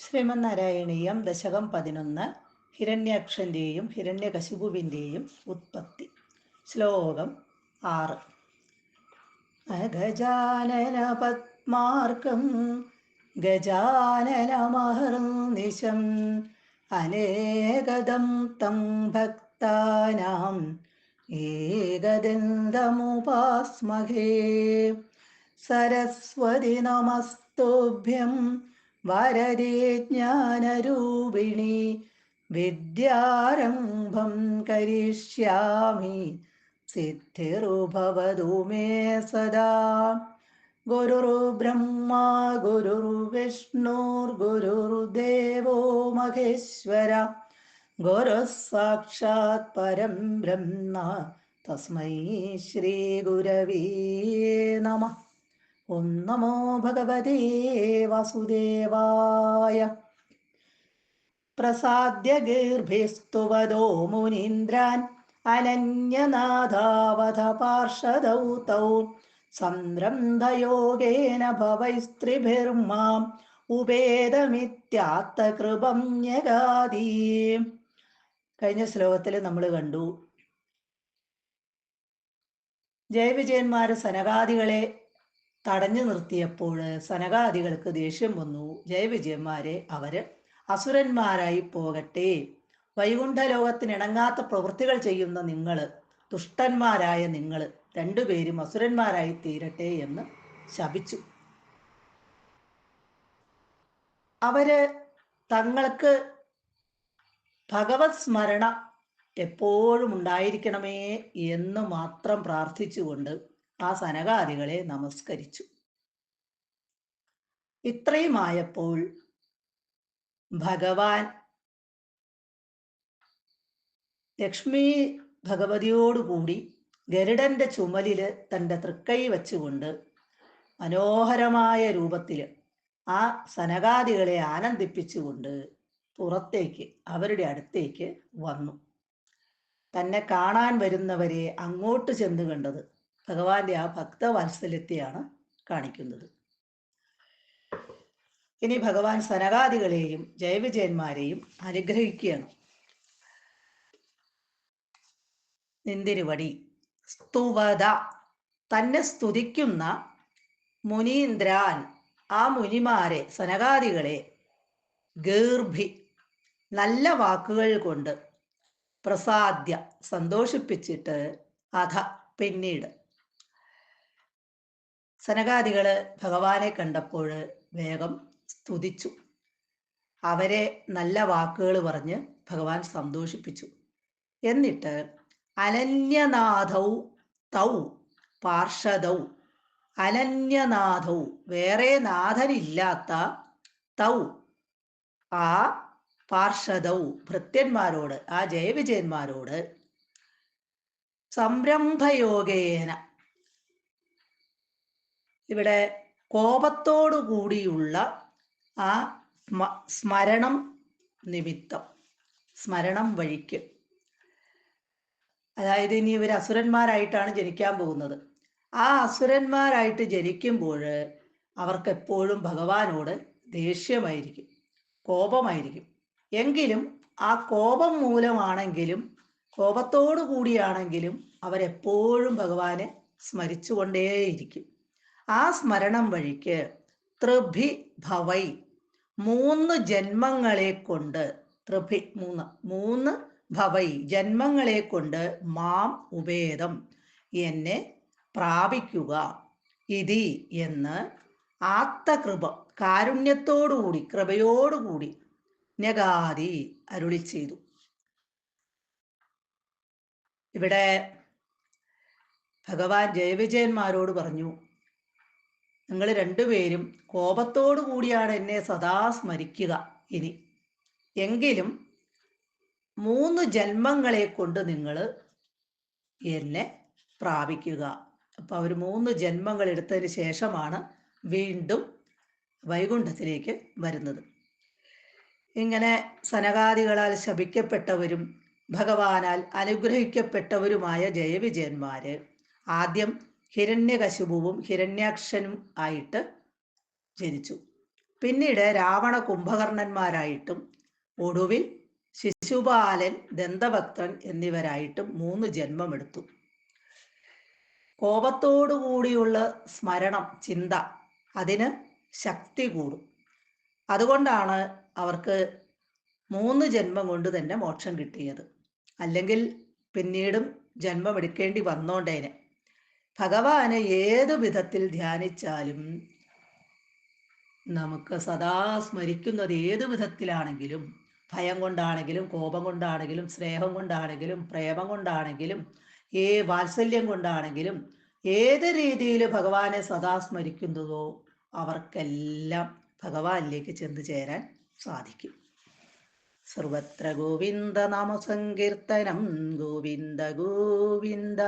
ശ്രീമന്നാരായണീയം ദശകം പതിനൊന്ന് ഹിരണ്യാക്ഷന്റെയും ഹിരണ്യകശിപുവിന്റെയും ഉത്പത്തി. ശ്ലോകം ആറ്. ഗജാനന പത്മാർക്കം ഗജാനനമഹർനിശം അനേകദം തം ഭക്താനാം ഏകദന്തമുപാസ്മഹേ. സരസ്വതി നമസ്തുഭ്യം വരദേ ജ്ഞാനരൂപിണി വിദ്യാരംഭം കരിഷ്യാമി സിദ്ധിർഭവതു മേ സദാ. ഗുരുർബ്രഹ്മ ഗുരുർവിഷ്ണുർഗുരുർദേവോ മഹേശ്വര. ഗുരുഃ സാക്ഷാത് പരം ബ്രഹ്മ തസ്മൈ ശ്രീ ഗുരവീ നമഃ. ഓം നമോ ഭഗവതേ വാസുദേവായ. പ്രസാദ്യ ഗീർഭിസ്തുവദോ മുനീന്ദ്രാൻ അനന്യനാഥാവധ പാർഷദൗ തൗ. സംരംഭയോഗേന ഭവൈസ്ത്രിഭിർമാം ഉപേതമിത്യാത്തകൃപം ന്യഗാദീ കഴിഞ്ഞ ശ്ലോകത്തിൽ നമ്മൾ കണ്ടു. ജയവിജയന്മാരെ സനകാദികളെ തടഞ്ഞു നിർത്തിയപ്പോൾ സനകാദികൾക്ക് ദേഷ്യം വന്നു. ജയവിജയന്മാരെ അവർ അസുരന്മാരായി പോകട്ടെ. വൈകുണ്ഠ ലോകത്തിന് ഇണങ്ങാത്ത പ്രവൃത്തികൾ ചെയ്യുന്ന നിങ്ങൾ ദുഷ്ടന്മാരായ നിങ്ങൾ രണ്ടുപേരും അസുരന്മാരായി തീരട്ടെ എന്ന് ശപിച്ചു. അവർ തങ്ങൾക്ക് ഭഗവത് സ്മരണ എപ്പോഴും ഉണ്ടായിരിക്കണമേ എന്ന് മാത്രം പ്രാർത്ഥിച്ചുകൊണ്ട് ആ സനകാദികളെ നമസ്കരിച്ചു. ഇത്രയുമായപ്പോൾ ഭഗവാൻ ലക്ഷ്മി ഭഗവതിയോടുകൂടി ഗരുഡന്റെ ചുമലിൽ തന്റെ തൃക്കൈ വച്ചുകൊണ്ട് മനോഹരമായ രൂപത്തിൽ ആ സനകാദികളെ ആനന്ദിപ്പിച്ചുകൊണ്ട് പുറത്തേക്ക് അവരുടെ അടുത്തേക്ക് വന്നു. തന്നെ കാണാൻ വരുന്നവരെ അങ്ങോട്ട് ചെന്ന് കണ്ടത് ഭഗവാന്റെ ആ ഭക്തവാത്സല്യത്തെയാണ് കാണിക്കുന്നത്. ഇനി ഭഗവാൻ സനകാദികളെയും ജയവിജയന്മാരെയും അനുഗ്രഹിക്കുകയാണ്. നിന്തിരുവടി സ്തുവത തന്നെ സ്തുതിക്കുന്ന മുനീന്ദ്രാൻ ആ മുനിമാരെ സനകാദികളെ ഗീർഭി നല്ല വാക്കുകൾ കൊണ്ട് പ്രസാദ്യ സന്തോഷിപ്പിച്ചിട്ട് അധ പിന്നീട് സനകാദികൾ ഭഗവാനെ കണ്ടപ്പോൾ വേഗം സ്തുതിച്ചു. അവരെ നല്ല വാക്കുകൾ പറഞ്ഞ് ഭഗവാൻ സന്തോഷിപ്പിച്ചു. എന്നിട്ട് അനന്യനാഥൗ തൗ പാർഷദൗ അനന്യനാഥൗ വേറെ നാഥനില്ലാത്ത തൗ ആ പാർഷദൗ ഭൃത്യന്മാരോട് ആ ജയവിജയന്മാരോട് സംരംഭയോഗേന ഇവിടെ കോപത്തോടു കൂടിയുള്ള ആ സ്മരണം നിമിത്തം സ്മരണം വഴിക്ക്. അതായത് ഇനി ഇവർ അസുരന്മാരായിട്ടാണ് ജനിക്കാൻ പോകുന്നത്. ആ അസുരന്മാരായിട്ട് ജനിക്കുമ്പോൾ അവർക്ക് എപ്പോഴും ഭഗവാനോട് ദേഷ്യമായിരിക്കും കോപമായിരിക്കും. എങ്കിലും ആ കോപം മൂലമാണെങ്കിലും കോപത്തോടു കൂടിയാണെങ്കിലും അവരെപ്പോഴും ഭഗവാനെ സ്മരിച്ചുകൊണ്ടേയിരിക്കും. ആ സ്മരണം വഴിക്ക് ത്രിഭി ഭവൈ മൂന്ന് ജന്മങ്ങളെ കൊണ്ട് ത്രിഭി മൂന്ന് മൂന്ന് ഭവൈ ജന്മങ്ങളെ കൊണ്ട് മാം ഉപേദം എന്നെ പ്രാപിക്കുക ഇതി എന്ന് ആത്തകൃപ കാരുണ്യത്തോടുകൂടി കൃപയോടുകൂടി നഗാദി അരുളി ചെയ്തു. ഇവിടെ ഭഗവാൻ ജയവിജയന്മാരോട് പറഞ്ഞു നിങ്ങൾ രണ്ടുപേരും കോപത്തോടു കൂടിയാണ് എന്നെ സദാ സ്മരിക്കുക. ഇനി എങ്കിലും മൂന്ന് ജന്മങ്ങളെ കൊണ്ട് നിങ്ങൾ എന്നെ പ്രാപിക്കുക. അപ്പൊ അവർ മൂന്ന് ജന്മങ്ങൾ എടുത്തതിന് ശേഷമാണ് വീണ്ടും വൈകുണ്ഠത്തിലേക്ക് വരുന്നത്. ഇങ്ങനെ സനകാദികളാൽ ശപിക്കപ്പെട്ടവരും ഭഗവാനാൽ അനുഗ്രഹിക്കപ്പെട്ടവരുമായ ജയവിജയന്മാര് ആദ്യം ഹിരണ്യകശുപുവും ഹിരണ്യാക്ഷനും ആയിട്ട് ജനിച്ചു. പിന്നീട് രാവണ കുംഭകർണന്മാരായിട്ടും ഒടുവിൽ ശിശുപാലൻ ദന്തഭക്തൻ എന്നിവരായിട്ടും മൂന്ന് ജന്മമെടുത്തു. കോപത്തോടു കൂടിയുള്ള സ്മരണം ചിന്ത അതിന് ശക്തി കൂടും. അതുകൊണ്ടാണ് അവർക്ക് മൂന്ന് ജന്മം കൊണ്ട് തന്നെ മോക്ഷം കിട്ടിയത്. അല്ലെങ്കിൽ പിന്നീടും ജന്മം എടുക്കേണ്ടി വന്നോണ്ടേനെ. ഭഗവാനെ ഏതു വിധത്തിൽ ധ്യാനിച്ചാലും നമുക്ക് സദാ സ്മരിക്കുന്നത് ഏതു വിധത്തിലാണെങ്കിലും ഭയം കൊണ്ടാണെങ്കിലും കോപം കൊണ്ടാണെങ്കിലും സ്നേഹം കൊണ്ടാണെങ്കിലും പ്രേമം കൊണ്ടാണെങ്കിലും ഏ വാത്സല്യം കൊണ്ടാണെങ്കിലും ഏത് രീതിയിൽ ഭഗവാനെ സദാ സ്മരിക്കുന്നതോ അവർക്കെല്ലാം ഭഗവാനിലേക്ക് ചെന്ന് ചേരാൻ സാധിക്കും. സർവത്ര ഗോവിന്ദ നാമസങ്കീർത്തനം ഗോവിന്ദ ഗോവിന്ദ.